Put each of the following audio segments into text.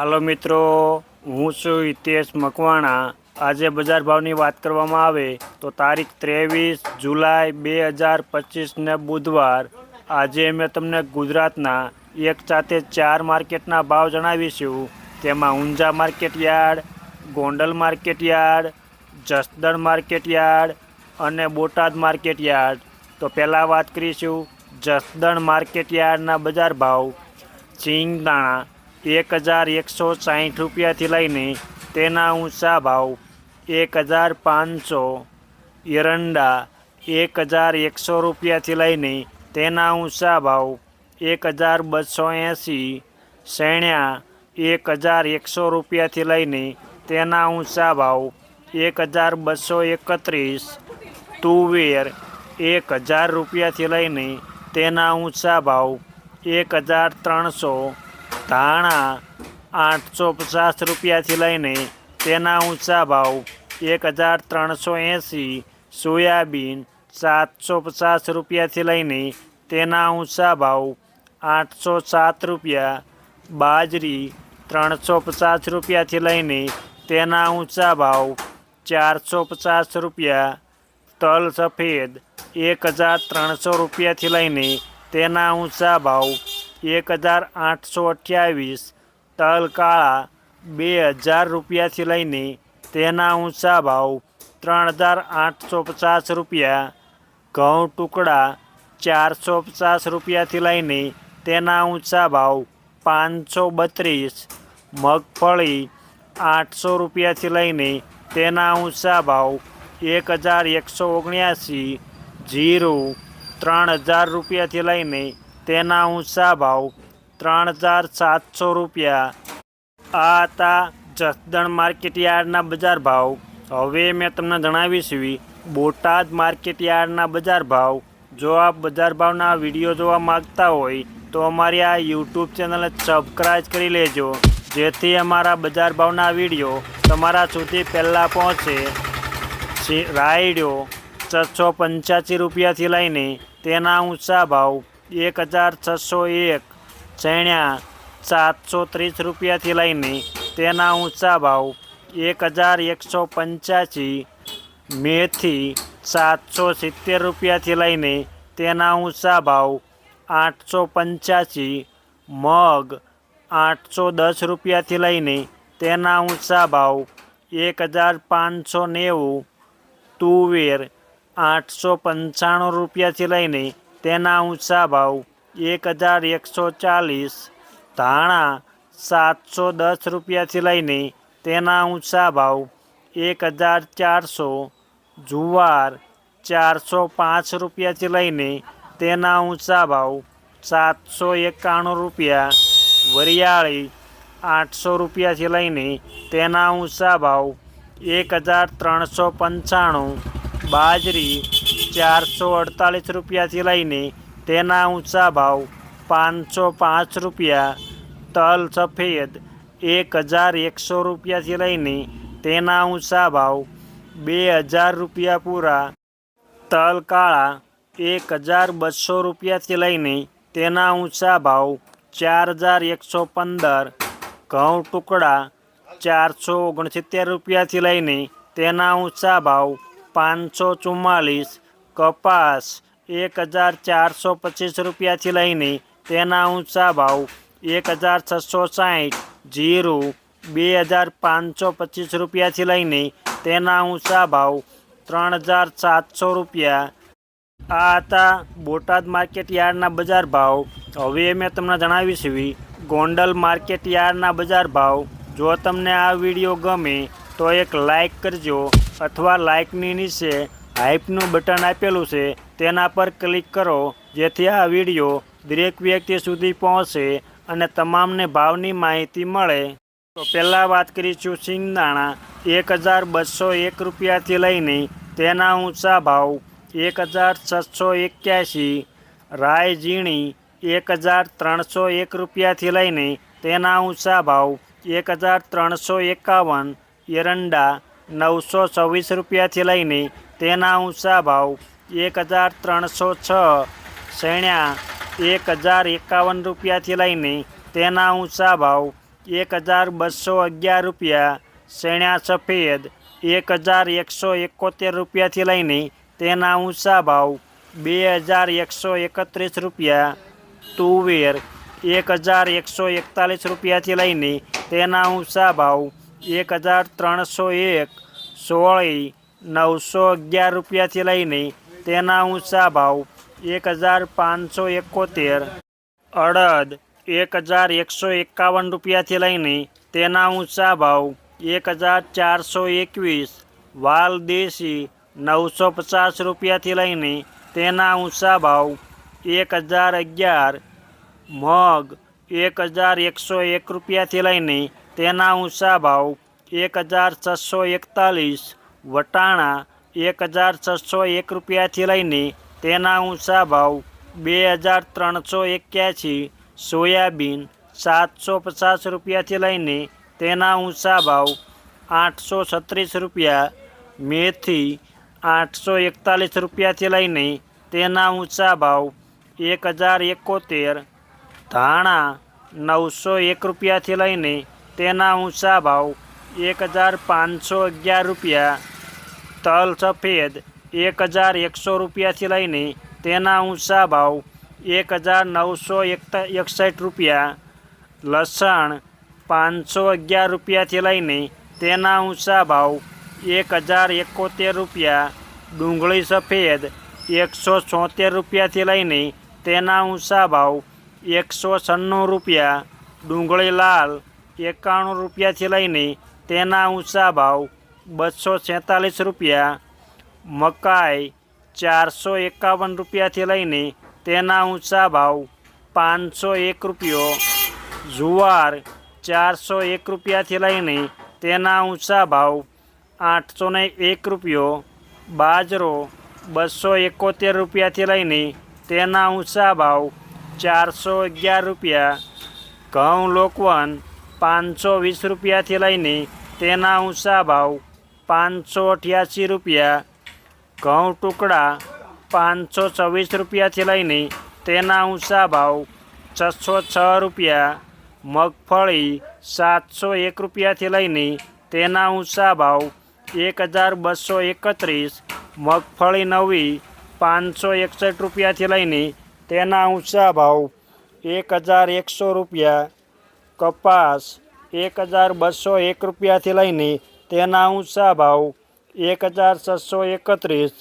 હાલો મિત્રો, હું છું હિતેશ મકવાણા. આજે બજાર ભાવની વાત કરવામાં આવે તો તારીખ ત્રેવીસ જુલાઈ બે હજાર પચીસને બુધવાર. આજે મેં તમને ગુજરાતના એક સાથે ચાર માર્કેટના ભાવ જણાવીશું. તેમાં Unjha market yard, Gondal market yard, Jasdan market yard અને બોટાદ માર્કેટ યાર્ડ. તો પહેલાં વાત કરીશું જસદણ માર્કેટ યાર્ડના બજાર ભાવ. સિંગદાણા એક હજાર એકસો સાહીઠ રૂપિયાથી લઈને તેના ઊંચા ભાવ એક હજાર પાંચસો, એરંડા એક હજાર એકસો રૂપિયાથી લઈને તેના ઊંચા ભાવ એક હજાર બસો એંસી, શેણ્યા એક હજાર એકસો રૂપિયાથી લઈને તેના ઊંચા ભાવ એક હજાર બસો એકત્રીસ, તુવેર એક હજાર રૂપિયાથી લઈને તેના ઊંચા ભાવ એક હજાર ત્રણસો ધાણા આઠસો પચાસ રૂપિયાથી લઈને તેના ઊંચા ભાવ એક હજાર ત્રણસો એંસી, સોયાબીન સાતસો પચાસ રૂપિયાથી લઈને તેના ઊંચા ભાવ આઠસો સાત રૂપિયા, બાજરી ત્રણસો પચાસ રૂપિયાથી લઈને તેના ઊંચા ભાવ ચારસો પચાસ રૂપિયા, તલ સફેદ એક હજાર ત્રણસો રૂપિયાથી લઈને તેના ઊંચા ભાવ એક હજાર આઠસો અઠ્યાવીસ તલ કાળા બે હજાર રૂપિયાથી લઈને તેના ઊંચા ભાવ ત્રણ હજાર આઠસો પચાસ રૂપિયા, ઘઉં ટુકડા ચારસો પચાસ રૂપિયાથી લઈને તેના ઊંચા ભાવ પાંચસો બત્રીસ, મગફળી આઠસો રૂપિયાથી લઈને તેના ઊંચા ભાવ એક હજાર એકસો ઓગણ્યાસી, જીરું ત્રણ હજાર રૂપિયાથી લઈને તેના ઊંચા ભાવ ત્રણ હજાર સાતસો રૂપિયા. આ હતા જસદણ માર્કેટ યાર્ડના બજાર ભાવ. હવે મેં તમને જણાવીશું બોટાદ માર્કેટ યાર્ડના બજાર ભાવ. જો આપ બજાર ભાવના વીડિયો જોવા માંગતા હોય, તો અમારી આ યુટ્યુબ ચેનલ સબસ્ક્રાઈબ કરી લેજો, જેથી અમારા બજાર ભાવના વીડિયો તમારા સુધી પહેલાં પહોંચે. રાયડો છસો પંચ્યાસી રૂપિયાથી લઈને તેના ઊંચા ભાવ એક હજાર છસો એક ચણ્યા સાતસો ત્રીસ રૂપિયાથી લઈને તેના ઊંચા ભાવ એક હજાર એકસો પંચ્યાસી મેથી સાતસો સિત્તેર રૂપિયાથી લઈને તેના ઊંચા ભાવ આઠસો પંચ્યાસી મગ આઠસો દસ રૂપિયાથી લઈને તેના ઊંચા ભાવ એક હજાર પાંચસો નેવું તુવેર આઠસો પંચાણું રૂપિયાથી લઈને તેના ઊંચા ભાવ એક હજાર એકસો ચાલીસ, ધાણા સાતસો દસ રૂપિયાથી લઈને તેના ઊંચા ભાવ એક હજાર ચારસો, જુવાર ચારસો પાંચ રૂપિયાથી લઈને તેના ઊંચા ભાવ સાતસો એકાણું રૂપિયા, વરિયાળી આઠસો રૂપિયાથી લઈને તેના ઊંચા ભાવ એક હજાર ત્રણસો પંચાણું, બાજરી ચારસો અડતાલીસ રૂપિયાથી લઈને તેના ઊંચા ભાવ પાંચસો પાંચ રૂપિયા, તલ સફેદ એક હજાર એકસો રૂપિયાથી લઈને તેના ઊંચા ભાવ બે હજાર રૂપિયા પૂરા, તલ કાળા એક હજાર બસો રૂપિયાથી લઈને તેના ઊંચા ભાવ ચાર હજાર એકસો પંદર, ઘઉં ટુકડા ચારસો ઓગણસિત્તેર રૂપિયાથી લઈને તેના ઊંચા ભાવ પાંચસો ચુમ્માલીસ કપાસ એક હજાર ચારસો પચીસ રૂપિયાથી લઈને તેના ઊંચા ભાવ એક હજાર છસો સાઠ જીરું બે હજાર પાંચસો પચીસ રૂપિયાથી લઈને તેના ઊંચા ભાવ ત્રણ હજાર સાતસો રૂપિયા. આ હતા બોટાદ માર્કેટ યાર્ડના બજાર ભાવ. હવે મેં તમને જણાવીશું ગોંડલ માર્કેટ યાર્ડના બજાર ભાવ. જો તમને આ વીડિયો ગમે તો એક લાઇક કરજો અથવા લાઇકની નીચે હાઈપનું બટન આપેલું છે, તેના પર ક્લિક કરો, જેથી આ વીડિયો દરેક વ્યક્તિ સુધી પહોંચે અને તમામને ભાવની માહિતી મળે. તો પહેલાં વાત કરીશું સિંગદાણા એક હજાર બસો એક રૂપિયાથી લઈને તેના ઊંચા ભાવ, એક હજાર છસો એક્યાસી રાય ઝીણી, એક હજાર ત્રણસો એક રૂપિયાથી લઈને તેના ઊંચા ભાવ, એક હજાર ત્રણસો એકાવન, એરંડા, નવસો છવ્વીસ રૂપિયાથી લઈને તેના ઊંચા ભાવ એક હજાર ત્રણસો છ, શેણ્યા એક હજાર એકાવન રૂપિયાથી લઈને તેના ઊંચા ભાવ એક હજાર બસો અગિયાર રૂપિયા, શેણ્યા સફેદ એક હજાર એકસો એકોતેર રૂપિયાથી લઈને તેના ઊંચા ભાવ બે હજાર એકસો એકત્રીસ રૂપિયા, તુવેર એક હજાર એકસો એકતાલીસ રૂપિયાથી લઈને તેના ઊંચા ભાવ એક હજાર ત્રણસો એક, સોળી નવસો અગિયાર રૂપિયાથી લઈને તેના ઊંચા ભાવ એક હજાર પાંચસો એકોતેર, અડદ એક હજાર એકસો એકાવન રૂપિયાથી લઈને તેના ઊંચા ભાવ એક હજાર ચારસો એકવીસ, વાલ દેશી નવસો પચાસ રૂપિયાથી લઈને તેના ઊંચા ભાવ એક હજાર અગિયાર, મગ એક હજાર એકસો એક રૂપિયાથી લઈને તેના ઊંચા ભાવ એક હજાર છસો એકતાલીસ વટાણા એક હજાર છસો એક રૂપિયાથી લઈને તેના ઊંચા ભાવ બે હજાર ત્રણસો એક્યાસી, સોયાબીન સાતસો પચાસ રૂપિયાથી લઈને તેના ઊંચા ભાવ આઠસો છત્રીસ રૂપિયા, મેથી આઠસો એકતાલીસ રૂપિયાથી લઈને તેના ઊંચા ભાવ એક હજાર એકોતેર, ધાણા નવસો એક રૂપિયાથી લઈને તેના ઊંચા ભાવ એક હજાર પાંચસો અગિયાર રૂપિયા તલ સફેદ એક હજાર એકસો રૂપિયાથી લઈને તેના ઊંચા ભાવ એક હજાર નવસો એકસઠ રૂપિયા. લસણ પાંચસો અગિયાર રૂપિયાથી લઈને તેના ઊંચા ભાવ એક હજાર એકોતેર રૂપિયા. ડુંગળી સફેદ એકસો છોતેર રૂપિયાથી લઈને તેના ઊંચા ભાવ એકસો છન્નું રૂપિયા. ડુંગળી લાલ એકાણું રૂપિયાથી લઈને તેના ઊંચા ભાવ બસો છેતાલીસ રૂપિયા, મકાઈ ચારસો એકાવન રૂપિયાથી લઈને તેના ઊંચા ભાવ પાંચસો એક રૂપિયો, જુવાર ચારસો એક રૂપિયાથી લઈને તેના ઊંચા ભાવ આઠસો એક રૂપિયો, બાજરો બસો એકોતેર રૂપિયાથી લઈને તેના ઊંચા ભાવ ચારસો અગિયાર રૂપિયા, ઘઉં લોકવન પાંચસો વીસ રૂપિયાથી લઈને તેના ઊંચા ભાવ પાંચસો અઠ્યાસી રૂપિયા. ઘઉં ટુકડા પાંચસો છવ્વીસ રૂપિયાથી લઈને તેના ઊંચા ભાવ છસો છ રૂપિયા. મગફળી સાતસો એક રૂપિયાથી લઈને તેના ઊંચા ભાવ એક હજાર બસો એકત્રીસ. મગફળી નવી પાંચસો એકસઠ રૂપિયાથી લઈને તેના ઊંચા ભાવ એક હજાર એકસો રૂપિયા. કપાસ એક હજાર બસો એક રૂપિયાથી લઈને તેના ઊંચા ભાવ એક હજાર છસો એકત્રીસ,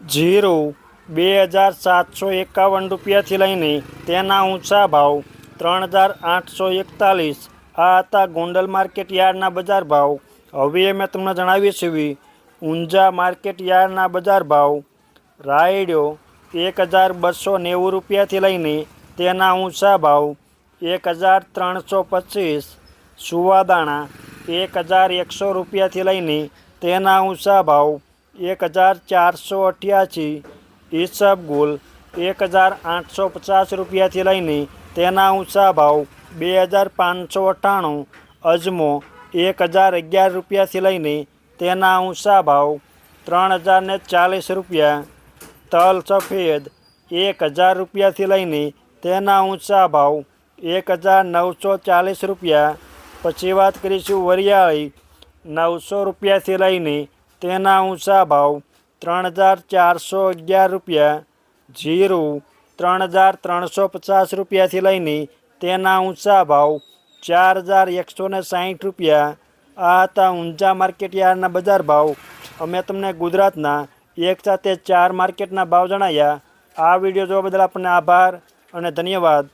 જીરું બે હજાર સાતસો એકાવન રૂપિયાથી લઈને તેના ઊંચા ભાવ ત્રણ હજાર આઠસો એકતાલીસ. આ હતા ગોંડલ માર્કેટ યાર્ડના બજાર ભાવ. હવે મેં તમને જણાવી છીએ, ઊંઝા માર્કેટ યાર્ડના બજાર ભાવ. રાયડ્યો એક હજાર બસો નેવું રૂપિયાથી લઈને તેના ઊંચા ભાવ એક હજાર ત્રણસો પચીસ. સુવાદાણા એક હજાર એકસો રૂપિયાથી લઈને તેના ઊંચા ભાવ એક હજાર ચારસો અઠ્યાસી ઈસબગુલ એક હજાર આઠસો પચાસ રૂપિયાથી લઈને તેના ઊંચા ભાવ બે હજાર પાંચસો અઠ્ઠાણું, અજમો એક હજાર અગિયાર રૂપિયાથી લઈને તેના ઊંચા ભાવ ત્રણ હજાર ને ચાલીસ રૂપિયા, તલ સફેદ એક હજાર રૂપિયાથી લઈને તેના ઊંચા ભાવ એક હજાર નવસો ચાલીસ રૂપિયા પછી વાત કરીશું વરિયાળી. નવસો રૂપિયાથી લઈને તેના ઊંચા ભાવ ત્રણ હજાર ચારસો અગિયાર રૂપિયા. જીરું ત્રણ હજાર ત્રણસો પચાસ રૂપિયાથી લઈને તેના ઊંચા ભાવ ચાર હજાર એકસો ને સાહીઠ રૂપિયા. આ હતા ઊંઝા માર્કેટ યાર્ડના બજાર ભાવ. અમે તમને ગુજરાતના એક સાથે ચાર માર્કેટના ભાવ જણાવ્યા આ વીડિયો જોવા બદલ આપણને આભાર અને ધન્યવાદ.